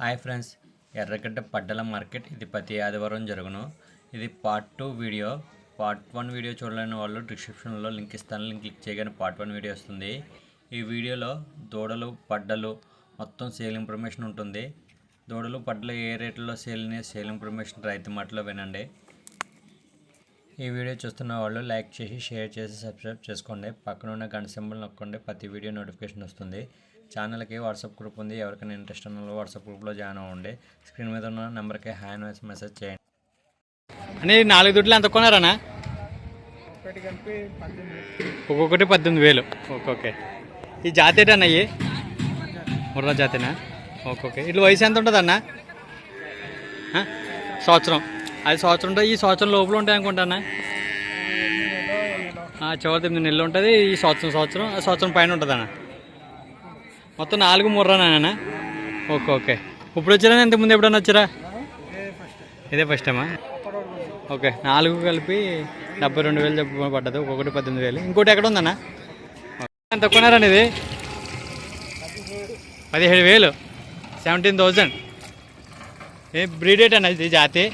Hi friends Erragadda పడ్డల market. ఇది ప్రతి ఆదివారం జరుగును. ఇది part two video. Part one video చూడలేని వాళ్ళు డిస్క్రిప్షన్లో లింక్ ఇస్తాను. లింక్ క్లిక్ చేయగానే పార్ట్ వన్ వీడియో వస్తుంది. ఈ వీడియోలో దూడలు పడ్డలు మొత్తం సేల్ ఇన్ఫర్మేషన్ ఉంటుంది. దూడలు పడ్డలు ఏ రేట్లో సేల్ సేల్ ఇన్ఫర్మేషన్ రైతు మాటలో వినండి. ఈ వీడియో చూస్తున్న వాళ్ళు లైక్ చేసి షేర్ చేసి సబ్స్క్రైబ్ చేసుకోండి. పక్కన ఉన్న గంట సింబల్ నొక్కండి. ప్రతి వీడియో నోటిఫికేషన్ వస్తుంది. ఛానల్కి వాట్సాప్ గ్రూప్ ఉంది. ఎవరికైనా ఇంట్రెస్ట్ ఉన్న వాట్సాప్ గ్రూప్లో జాయిన్ అవ్వండి. స్క్రీన్ మీద ఉన్న నెంబర్కి హాయ్ అని మెసేజ్ చేయండి. అని నాలుగు దుడ్లు ఎంత కొన్నారన్నా? ఒక్కొక్కటి పద్దెనిమిది వేలు. ఓకే ఈ జాతీయటన్నా ఏంటన్నా అయ్యి ముర్రా జాతినా? ఓకే ఇట్లా వయసు ఎంత ఉంటుంది అన్న సంవత్సరం. అది సంవత్సరం ఉంటుంది ఈ సంవత్సరం లోపల ఉంటాయి అనుకుంటానా? చివరి తొమ్మిది నెలలు ఉంటుంది. ఈ సంవత్సరం సంవత్సరం ఆ సంవత్సరం పైన ఉంటుంది అన్న మొత్తం నాలుగు ముర్రానా ఓకే ఓకే. ఇప్పుడు వచ్చారా ఇంతకు ముందు ఎప్పుడన్నా వచ్చారా? ఇదే ఫస్ట్ టైమా ఓకే నాలుగు కలిపి డెబ్బై రెండు వేలు చెప్పి పడ్డది ఒక్కొక్కటి పద్దెనిమిది వేలు. ఇంకోటి ఎక్కడ ఉందన్నా? ఎంత కొన్నారండి ఇది పదిహేడు వేలు. సెవెంటీన్ థౌజండ్ ఏ బ్రీడేట్ అన్న ఇది జాతి?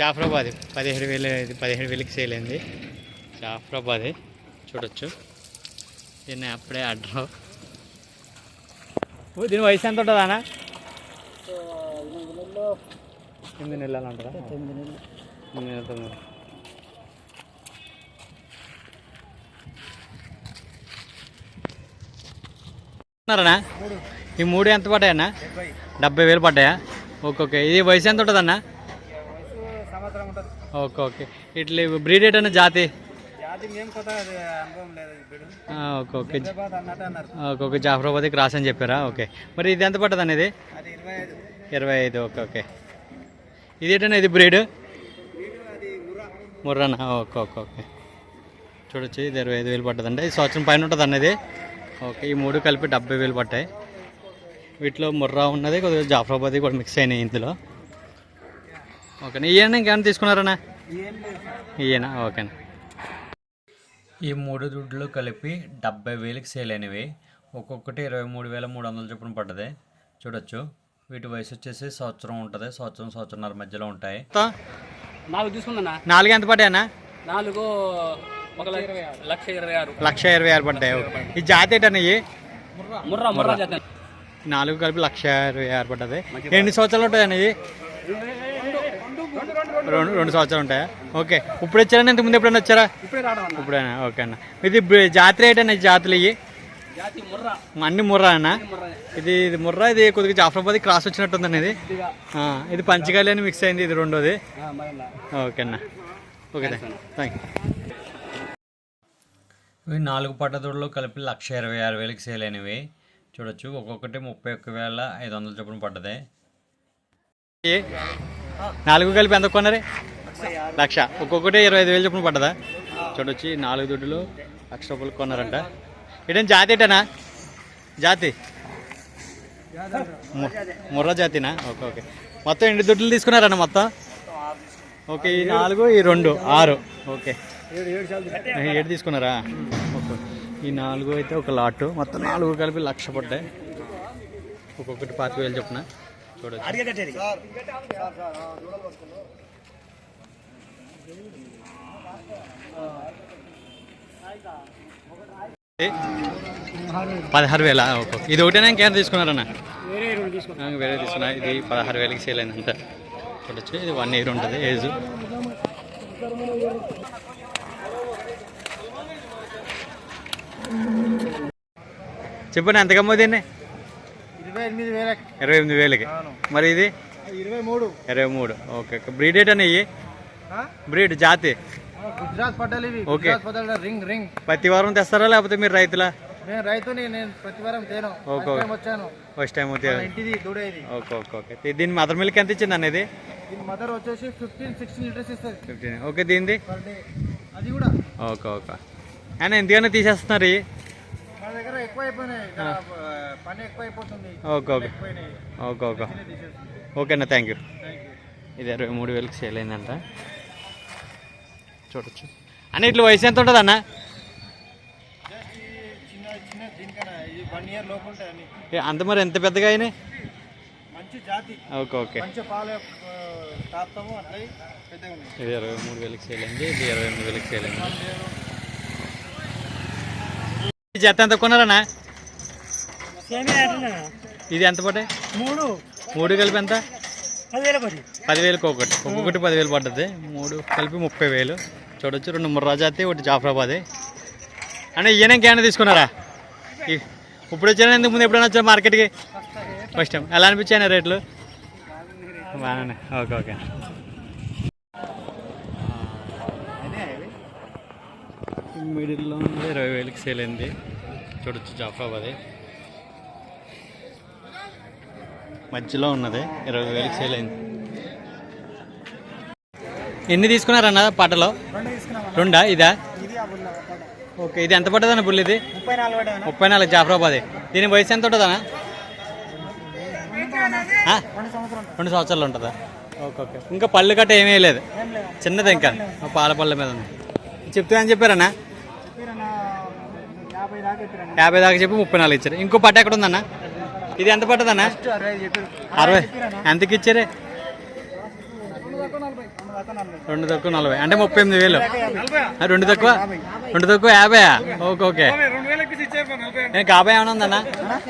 జాఫ్రాబాద్. పదిహేడు వేలు ఇది పదిహేడు వేలకి సేల్ అయింది. జాఫరాబాద్. చూడొచ్చు. దీన్ని అప్పుడే అడ్రో దీని వయసు ఎంత ఉంటుంది అన్న ఎనిమిది నెలలు. అంటారా తొమ్మిది నెలలు. ఎనిమిది నెలలు తొమ్మిది ఈ మూడు ఎంత పడ్డాయన్నా? డెబ్బై. వేలు పడ్డాయా? Okay okay. ఇది వయసు ఎంత ఉంటుందన్నా? ఉంటుంది. Okay okay. ఇట్లా బ్రీడేట్ అన్న జాతి? Okay okay. జాఫరాబాద్ క్రాస్ అని చెప్పారా? ఓకే. మరి ఇది ఎంత పడ్డది అనేది? ఇరవై ఐదు. Okay okay. ఇది ఏంటన్నా ఇది బ్రీడ్? ముర్రానా? Okay okay okay. చూడొచ్చు ఇది ఇరవై ఐదు వేలు పడ్డదండి. ఈ సంవత్సరం పైన ఉంటుంది అన్నది ఓకే ఈ మూడు కలిపి డెబ్బై వేలు పడ్డాయి. వీటిలో ముర్రా ఉన్నది కొద్దిగా జాఫరాబాద్ కూడా మిక్స్ అయినాయి ఇందులో. ఓకేనా? ఈయన ఇంకేమైనా తీసుకున్నారన్నా? ఈయన ఓకేనా. ఈ మూడు దుడ్లు కలిపి డెబ్బై వేలకి సేల్ అయినవి. ఒక్కొక్కటి ఇరవై మూడు వేల మూడు వందల చొప్పున పడ్డది. చూడొచ్చు. వీటి వయసు వచ్చేసి సంవత్సరం ఉంటుంది. సంవత్సరం సంవత్సరంన్నర మధ్యలో ఉంటాయి. నాలుగు తీసుకుందన్నా? నాలుగు ఎంత పడ్డాయన్నా నాలుగు ఒక లక్ష ఇరవై ఆరు. లక్ష ఇరవై ఆరు పడ్డాయి. ఈ జాతి ఏంటన్నా ఇవి ముర్రా ముర్రా జాతి. నాలుగు కలిపి లక్ష ఇరవై ఆరు పడ్డది. ఎన్ని సంవత్సరాలు ఉంటాయన్న ఇవి రెండు రెండు సంవత్సరాలు ఉంటాయా? ఓకే. ఇప్పుడు వచ్చారా? ఇంతకు ముందు ఎప్పుడైనా వచ్చారా? ఇప్పుడైనా? ఓకే అన్న. ఇది బ్రి- జాతి రేట్ అన్న ఈ జాతులు ఇవి? అన్ని ముర్రా అన్న? ఇది ఇది ముర్రా ఇది కొద్దిగా జాఫరాబాద్ క్రాస్ వచ్చినట్టుందండి ఇది. ఇది పంచగాలి అని మిక్స్ అయింది ఇది రెండోది. ఓకే అన్న. ఓకే థ్యాంక్ యూ ఇవి నాలుగు పట్టదూడలు కలిపి లక్ష ఇరవై ఆరు వేలకి సేల్ అయినవి. చూడొచ్చు. ఒక్కొక్కటి ముప్పై ఒక్క వేల ఐదు వందల చొప్పున పడ్డది? నాలుగు కలిపి ఎంత కొన్నారే? లక్ష. ఒక్కొక్కటి ఇరవై ఐదు వేలు చొప్పున పడ్డదా? చూడొచ్చి నాలుగు దుడ్డులు లక్ష రూపాయలు కొన్నారంట. ఇటేం జాతి ఏటనా జాతి? ముర్రా జాతినా? Okay okay. మొత్తం ఎన్ని దుడ్డులు తీసుకున్నారన్న మొత్తం? ఓకే ఈ నాలుగు ఈ రెండు ఆరు. ఓకే. ఏడు ఏడు తీసుకున్నారా ఓకే. ఈ నాలుగు అయితే ఒక లాటు. మొత్తం నాలుగు కలిపి లక్ష పడ్డాయి. ఒక్కొక్కటి పాతిక వేలు చొప్పున. చూడొచ్చు? పదహారు వేల ఓకే ఇది ఒకటేనా? ఇంకేమైనా తీసుకున్నారన్న? వేరే రెండు తీసుకున్నాం. ఆ, వేరే తీసుకున్నా. ఇది పదహారు వేలకి సేల్ అయింది అంతా చూడొచ్చు. ఇది వన్ ఇయర్ ఉంటుంది ఏజ్ చెప్పండి ఎంత కమ్మోదండి ఇరవై ఎనిమిది వేలకి. మరి ఇది? ఇరవై మూడు. ఇరవై మూడు. ఓకే బ్రీడ్ ఇవి ఆ? బ్రీడ్ జాతి? గుజరాత్ పడ్డలు ఓకే. Ring ring. ప్రతి వారం తెస్తారా లేకపోతే మీరు రైతులా? నేను రైతుని నేను ప్రతి వారం తేను. ఓకే. వచ్చాను. ఫస్ట్ టైం మన ఇంటిది దూడ ఇది ఓకే ఓకే. ఓకే దీని మదర్ మిల్క్ ఎంత ఇచ్చింది అనేది దీని మదర్ వచ్చేసి ఫిఫ్టీన్ సిక్స్టీన్ లీటర్స్ ఇస్తుంది. ఫిఫ్టీన్. ఓకే దీనిది? Per day. అది కూడా. Okay okay. అయినా ఎందుకైనా తీసేస్తున్నారు దగ్గర ఎక్కువ అయిపోయినాయి ఇక్కడ, ఆ, పని ఎక్కువ అయిపోతుంది ఓకే. Okay okay. ఓకేనా థ్యాంక్ యూ. ఇది ఇరవై మూడు వేలకి సేల్ అయిందంట. చూడొచ్చు. అన్న ఇట్లా వయసు ఎంత ఉంటుంది అన్న? అంత మరి ఎంత పెద్దగా అయినాయి? Okay okay. ఇది ఇరవై మూడు వేలకి సేల్ అయింది ఇది ఇరవై ఎనిమిది వేలకి సేల్ అయింది. జత ఎంత కొన్నారన్నా? ఇది ఎంత పడ్డాయి? మూడు. మూడు కలిపి ఎంత? పదివేల పది పదివేలకు ఒకటి. ఒక్కొక్కటి పదివేలు పడ్డది. మూడు కలిపి ముప్పై వేలు. చూడొచ్చు రెండు ముర్రా జాతి ఒకటి జాఫరాబాద్. అంటే ఈయన ఇంకేమైనా తీసుకున్నారా? ఇప్పుడు వచ్చారా ఎందుకు ముందు ఎప్పుడైనా వచ్చారు మార్కెట్కి? First time. ఎలా అనిపించాయి రేట్లు? బాగానే ఓకే ఓకే. మిడిల్లో ఉంది. ఇరవై వేలకి సేల్ అయింది. చూడొచ్చు జాఫరాబాద్. మధ్యలో ఉన్నది ఇరవై వేలకి సేల్ అయింది. ఎన్ని తీసుకున్నారన్న పాటలో? రెండు ఇదా. ఓకే ఇది ఎంత పడ్డదన్న బుల్ ఇది? ముప్పై నాలుగు జాఫరాబాద్. దీని వయసు ఎంత ఉంటుందన్నా? రెండు సంవత్సరం రెండు సంవత్సరాలు ఉంటుందా? Okay okay. ఇంకా పళ్ళు గట్ట ఏమీ లేదు. చిన్నది ఇంకా పాల పళ్ళ మీద ఉంది. చెప్తా అని చెప్పిరన్న? యాభై దాకా చెప్పి ముప్పై నాలుగు ఇచ్చారు. ఇంకో పట్ట ఎక్కడ ఉందన్న? ఇది ఎంత పట్టదన్నా అరవై ఐదు చెప్పారు. అరవై. ఎంతకి ఇచ్చారే? రెండు తక్కువ నలభై. అంటే ముప్పై ఎనిమిది వేలు. రెండు తక్కువ? రెండు తక్కువ యాభై ఓకే ఓకే. ఏ కాబా ఏమైనా ఉందన్నా?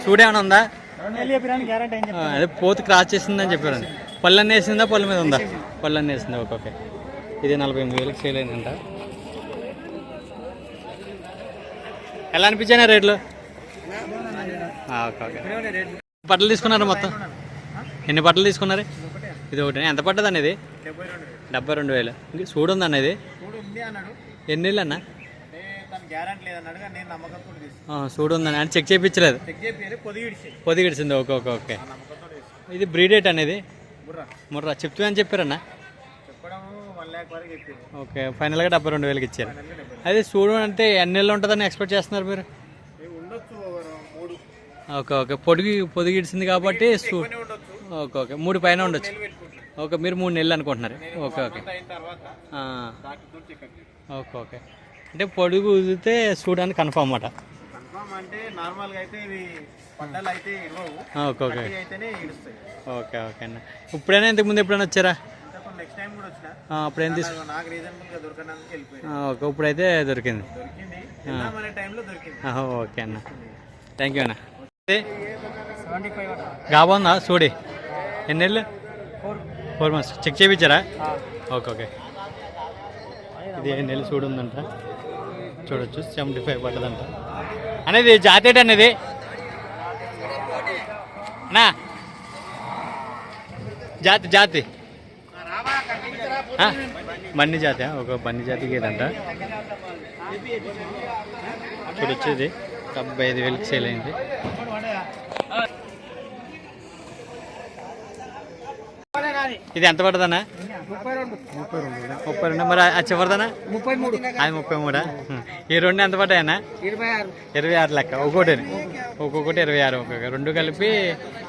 చూడు ఏమైనా ఉందా? అదే పోతు క్రాస్ చేసిందని చెప్పారు. పళ్ళు అన్నీ వేసిందా? పళ్ళు మీద ఉందా? పళ్ళు అన్నీ వేసిందా? Okay okay. ఇది నలభై ఎనిమిది వేలకు సేల్ అయిందంట. ఎలా అనిపించాయి రేట్లు? Okay okay. బట్టలు తీసుకున్నారు మొత్తం? ఎన్ని బట్టలు తీసుకున్నారు? ఇది ఒకటి. ఎంత పడ్డది అనేది డెబ్బై రెండు వేలు. సూడు చూడు ఉందన్న ఇది? ఉంది అన్నది ఎన్ని వేలు అన్న? అంటే చూడు ఉందని అంటే చెక్ చేయించలేదు. చెక్ పొదిగిడిచింది ఓకే ఓకే ఓకే. ఇది బ్రీడేట్ అనేది ముర్రా. చెప్తుందని అని చెప్పారన్నా. ఓకే ఫైనల్గా డెబ్బై రెండు వేలకి ఇచ్చారు. అదే చూడు అంటే ఎన్ని నెలలు ఉంటుందని ఎక్స్పెక్ట్ చేస్తున్నారు మీరు? Okay okay. పొడిగి పొదిగిడిచింది కాబట్టి ఓకే ఓకే. మూడు పైన ఉండొచ్చు. ఓకే మీరు మూడు నెలలు అనుకుంటున్నారు. Okay okay. Okay okay. అంటే పొడుగు ఊదితే చూడడానికి కన్ఫామ్ అన్నమాట. Okay okay. ఓకే ఓకే అన్న. ఇప్పుడైనా ఇంతకు ముందు ఎప్పుడైనా వచ్చారా? అప్పుడేం తీసుకు ఆ, ఓకే ఇప్పుడైతే దొరికింది. ఓకే అన్న. థ్యాంక్ యూ అన్న. గాబోందా? చూడి ఎన్ని నెలలు four months check చేయించారా? Okay okay. ఇది ఎన్ని నెలలు చూడు ఉందంట. చూడొచ్చు. సెవెంటీ ఫైవ్ పడ్డదంట అనేది జాతేట అనేది అన్నా. జాతి జాతి? బన్నీ జాతి ఒక బన్నీ జాతి గేదంట చూడొచ్చేది డెబ్బై ఐదు వేలకి సేల్ అయింది. ఇది ఎంత పడుతుందన్నా? ముప్పై రెండు. మరి ఆ చివరిదనా ముప్పై మూడు. అది ముప్పై మూడా? ఈ రెండు ఎంత పడ్డాయన్నా? ఇరవై ఆరు. లెక్క. ఒక్కొక్కటి. ఒక్కొక్కటి ఇరవై ఆరు. ఒక్కొక్క రెండు కలిపి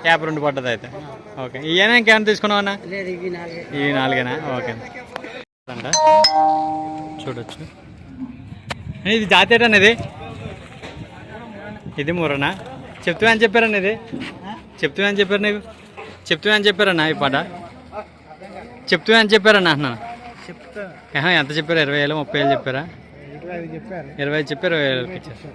యాభై రెండు పడ్డది అయితే. ఓకే. ఈయన ఇంకేమైనా తీసుకున్నావన్నా ఇవి నాలుగేనా? ఓకే. అంట. చూడొచ్చు. ఇది జాతీయ అనేది ఇది మూరనా? చెప్తా అని చెప్పారన్న ఇది? చెప్తా అని చెప్పారు నీకు? చెప్తా అని చెప్పారన్నా ఈ పాట? చెప్తా అని చెప్పారన్నా అంటున్నాను చెప్తా. ఎంత చెప్పారు? ఇరవై వేలు ముప్పై వేలు చెప్పారా? ఇరవై చెప్పారు. ఇరవై చెప్పారు ఇరవై వేలకి ఇచ్చారు.